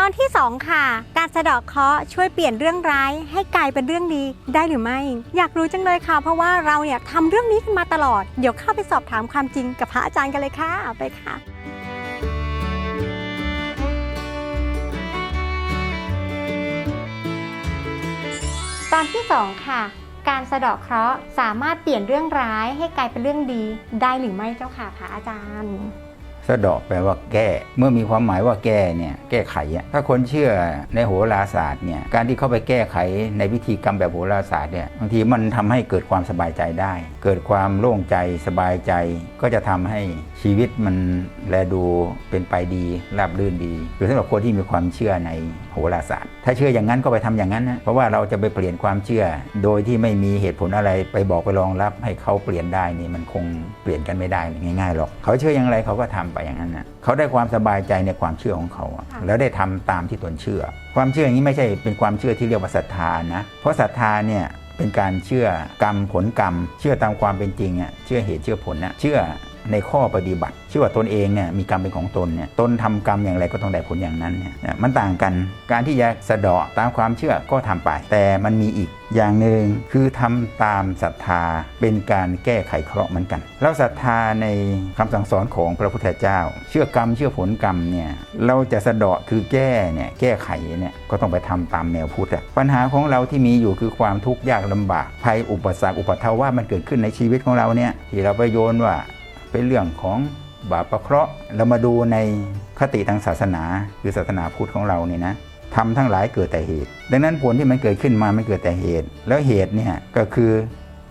ตอนที่ 2 ค่ะ การสะเดอกเคราะห์ช่วยเปลี่ยนเรื่องร้าย ให้กลายเป็นเรื่องดีได้หรือไม่ อยากรู้จังเลยค่ะ เพราะว่าเราเนี่ยทำเรื่องนี้กันมาตลอด เดี๋ยวเข้าไปสอบถามความจริงกับพระอาจารย์กันเลยค่ะไปค่ะตอนที่ 2 ค่ะ การสะเดอกเคราะห์สามารถเปลี่ยนเรื่องร้ายให้กลายเป็นเรื่องดีได้หรือไม่เจ้าค่ะพระอาจารย์ สะเดาะแปลว่าแก้ เมื่อมีความหมายว่าแก้เนี่ยแก้ไขถ้าคนเชื่อในโหราศาสตร์เนี่ยการที่เข้าไปแก้ไขในพิธีกรรมแบบโหราศาสตร์เนี่ยบางทีมันทำให้เกิดความสบายใจได้ เกิดความโล่งใจสบายใจ ก็จะทำให้ชีวิตมันแลดูเป็นไปดีราบรื่นดีหรือสำหรับคนที่มีความเชื่อในโหราศาสตร์ ถ้าเชื่ออย่างนั้นก็ไปทำอย่างนั้นนะเพราะว่าเราจะไปเปลี่ยนความเชื่อ โดยที่ไม่มีเหตุผลอะไรไปบอกไปรองรับให้เขาเปลี่ยนได้นี่มันคงเปลี่ยนกันไม่ได้ง่ายๆหรอกเขาเชื่ออย่างไรเขาก็ทำไปอย่างนั้นนะเขาได้ความสบายใจในความเชื่อของเขาอะค่ะแล้วได้ทำตามที่ตนเชื่อ ความเชื่ออย่างนี้ไม่ใช่เป็นความเชื่อที่เรียกว่าศรัทธานะ เพราะศรัทธาเนี่ยเป็นการเชื่อกรรมผลกรรม เชื่อตามความเป็นจริงอะเชื่อเหตุเชื่อผลนะเชื่อ ในข้อปฏิบัติชื่อว่าตนเองเนี่ยมีกรรมเป็นของตนเนี่ยตนทำกรรมอย่างไรก็ต้องได้ผลอย่างนั้นเนี่ยมันต่างกันการที่จะสะเดาะตามความเชื่อก็ทำไป แต่มันมีอีกอย่างหนึ่งคือทำตามศรัทธาเป็นการแก้ไขเคราะห์เหมือนกันแล้วศรัทธาในคำสั่งสอนของพระพุทธเจ้า เชื่อกรรมเชื่อผลกรรมเนี่ยเราจะสะเดาะคือแก้เนี่ยแก้ไขเนี่ยก็ต้องไปทำตามแนวพุทธปัญหาของเราที่มีอยู่คือความทุกข์ยากลำบากภัยอุปสรรคอุปเทาวามันเกิดขึ้นในชีวิตของเราเนี่ยที่เราไปโยนว่า เป็นเรื่องของบาปประเคราะห์ เรามาดูในคติทางศาสนา คือศาสนาพุทธของเราเนี่ยนะทำทั้งหลายเกิดแต่เหตุ ดังนั้นผลที่มันเกิดขึ้นมามันเกิดแต่เหตุ แล้วเหตุเนี่ยก็คือ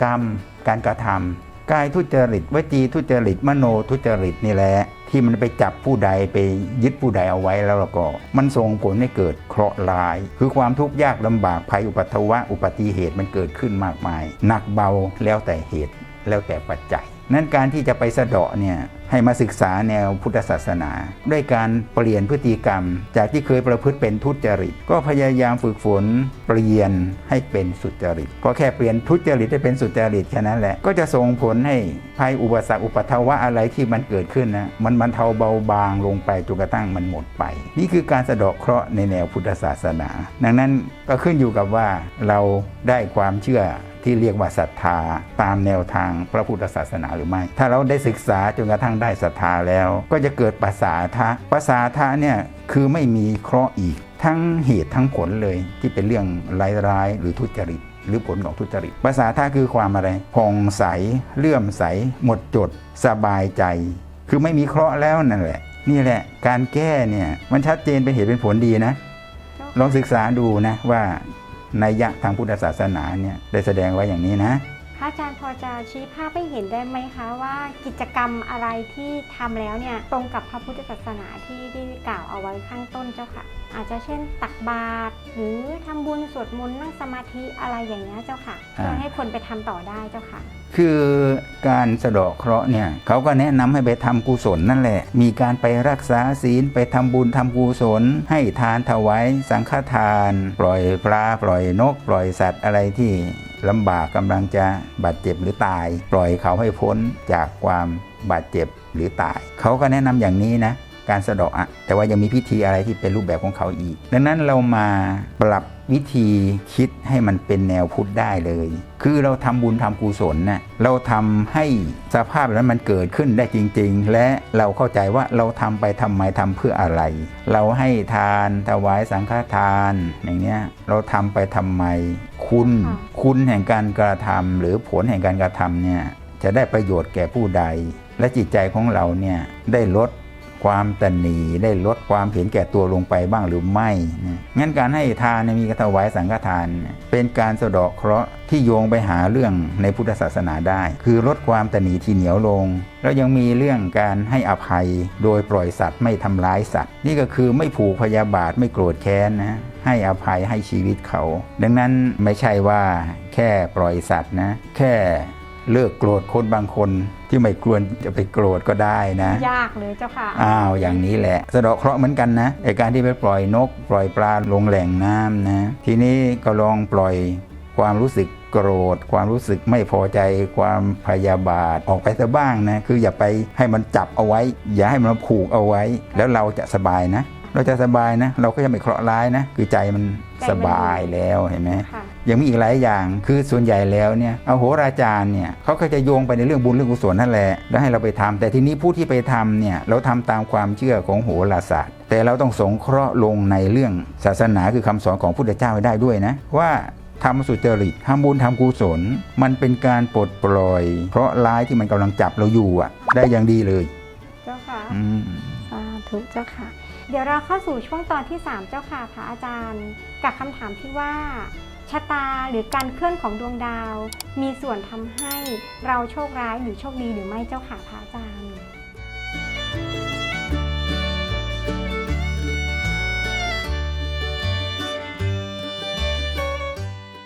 กรรมการกระทำกายทุจริตวจีทุจริตมโนทุจริตนี่แหละที่มันไปจับผู้ใดไปยึดผู้ใดเอาไว้แล้วก็ มันส่งผลให้เกิดเคราะห์ร้าย คือความทุกข์ยากลำบากภัยอุปัตวะอุปติเหตุมันเกิดขึ้นมากมาย หนักเบาแล้วแต่เหตุแล้วแต่ปัจจัย นั้นการที่จะไปสะเดาะเนี่ยให้มาศึกษาแนวพุทธศาสนา ด้วยการเปลี่ยนพฤติกรรม จากที่เคยประพฤติเป็นทุจริต ก็พยายามฝึกฝนเปลี่ยนให้เป็นสุจริต ก็แค่เปลี่ยนทุจริตให้เป็นสุจริตแค่นั้นแหละ ก็จะส่งผลให้ภัยอุปสรรคอุปทวะอะไรที่มันเกิดขึ้นนะมันบรรเทาเบาบางลงไปจนกระทั่งมันหมดไป นี่คือการสะเดาะเคราะห์ในแนวพุทธศาสนา ดังนั้นก็ขึ้นอยู่กับว่าเราได้ความเชื่อที่เรียกว่าศรัทธาตามแนวทางพระพุทธศาสนาหรือไม่ ถ้าเราได้ศึกษาจนกระทั่งได้ศรัทธาแล้ว ก็จะเกิดปัสสาทะปัสสาทะเนี่ยคือไม่มีเคราะห์อีก ทั้งเหตุทั้งผลเลยที่เป็นเรื่องร้ายๆหรือทุจริตหรือผลของทุจริตภาษาท่าคือความอะไรผ่องใสเลื่อมใส หมดจด สบายใจ คือไม่มีเคราะห์แล้วนั่นแหละ นี่แหละ การแก้เนี่ยมันชัดเจนเป็นเหตุเป็นผลดีนะ ลองศึกษาดูนะว่าในยะทางพุทธศาสนาเนี่ยได้แสดงไว้อย่างนี้นะ พระอาจารย์พอจะชี้ภาพให้เห็นได้ไหมคะว่ากิจกรรมอะไรที่ทำแล้วเนี่ยตรงกับพระพุทธศาสนาที่ได้กล่าวเอาไว้ข้างต้นเจ้าค่ะ อาจจะเช่นตักบาตรหรือทำบุญสวดมนต์นั่งสมาธิอะไรอย่างนี้ยเจ้าค่ะอ่าเพื่อให้คนไปทำต่อได้เจ้าค่ะ คือการสะเดาะเคราะห์เนี่ยเขาก็แนะนำให้ไปทำกุศลนั่นแหละ มีการไปรักษาศีลไปทำบุญทำกุศล ให้ทานถวายสังฆทาน ปล่อยปลาปล่อยนก ปล่อยสัตว์อะไรที่ลำบากกำลังจะบาดเจ็บหรือตาย ปล่อยเขาให้พ้นจากความบาดเจ็บหรือตาย เขาก็แนะนำอย่างนี้นะการสะเดาะอะแต่ว่ายังมีพิธีอะไรที่เป็นรูปแบบของเขาอีก ดังนั้นเรามาปรับ วิธีคิดให้มันเป็นแนวพุทธได้เลย คือเราทำบุญทำกุศลนะ่ะเราทำให้สภาพนั้นมันเกิดขึ้นได้จริง ๆ และเราเข้าใจว่าเราทำไปทำไมทำเพื่ออะไร เราให้ทานถวายสังฆทานอย่างเนี้ยเราทำไปทำไมคุณค่ะคุณแห่งการกระทำหรือผลแห่งการกระทำเนี่ยจะได้ประโยชน์แก่ผู้ใด และจิตใจของเราเนี่ยได้ลด ความตนีได้ลดความเห็นแก่ตัวลงไปบ้างหรือไม่นะงั้นการให้ทานเนี่ยมีกถวายสังฆทาน เป็นการสะเดาะเคราะห์ที่โยงไปหาเรื่องในพุทธศาสนาได้ คือลดความตนีที่เหนียวลง แล้วยังมีเรื่องการให้อภัยโดยปล่อยสัตว์ไม่ทำร้ายสัตว์ นี่ก็คือไม่ผูกพยาบาทไม่โกรธแค้นนะให้อภัยให้ชีวิตเขา ดังนั้นไม่ใช่ว่าแค่ปล่อยสัตว์นะ แค่ เลิกโกรธคนบางคนที่ไม่ควรจะไปโกรธก็ได้นะ ยากเลยเจ้าค่ะ อ้าวอย่างนี้แหละ สะเดาะเคราะห์เหมือนกันนะไอการที่ไปปล่อยนก ปล่อยปลาลงแหล่งน้ำนะ ทีนี้ก็ลองปล่อยความรู้สึกโกรธ ความรู้สึกไม่พอใจ ความพยาบาทออกไปซะบ้างนะคืออย่าไปให้มันจับเอาไว้ อย่าให้มันผูกเอาไว้ แล้วเราจะสบายนะ เราจะสบายนะ เราก็จะไม่เคราะห์ร้ายนะ คือใจมันใจมันสบายแล้วเห็นไหมค่ะ ยังมีอีกหลายอย่างคือส่วนใหญ่แล้วเนี่ยเอาโหราจารย์เนี่ยเขาก็จะโยงไปในเรื่องบุญเรื่องกุศลนั่นแหละแล้วให้เราไปทำแต่ทีนี้ผู้ที่ไปทำเนี่ยเราทำตามความเชื่อของโหราศาสตร์ แต่เราต้องสงเคราะห์ลงในเรื่องศาสนาคือคำสอนของพุทธเจ้าให้ได้ด้วยนะว่าทำสุจริตทำบุญทำกุศล มันเป็นการปลดปล่อย เพราะร้ายที่มันกำลังจับเราอยู่อะได้อย่างดีเลย เจ้าค่ะอืมสาธุเจ้าค่ะ เดี๋ยวเราเข้าสู่ช่วงตอนที่ 3 เจ้าค่ะพระอาจารย์ กับคำถามที่ว่า ชะตาหรือการเคลื่อนของดวงดาว มีส่วนทำให้เราโชคร้ายหรือโชคดีหรือไม่เจ้าค่ะพระอาจารย์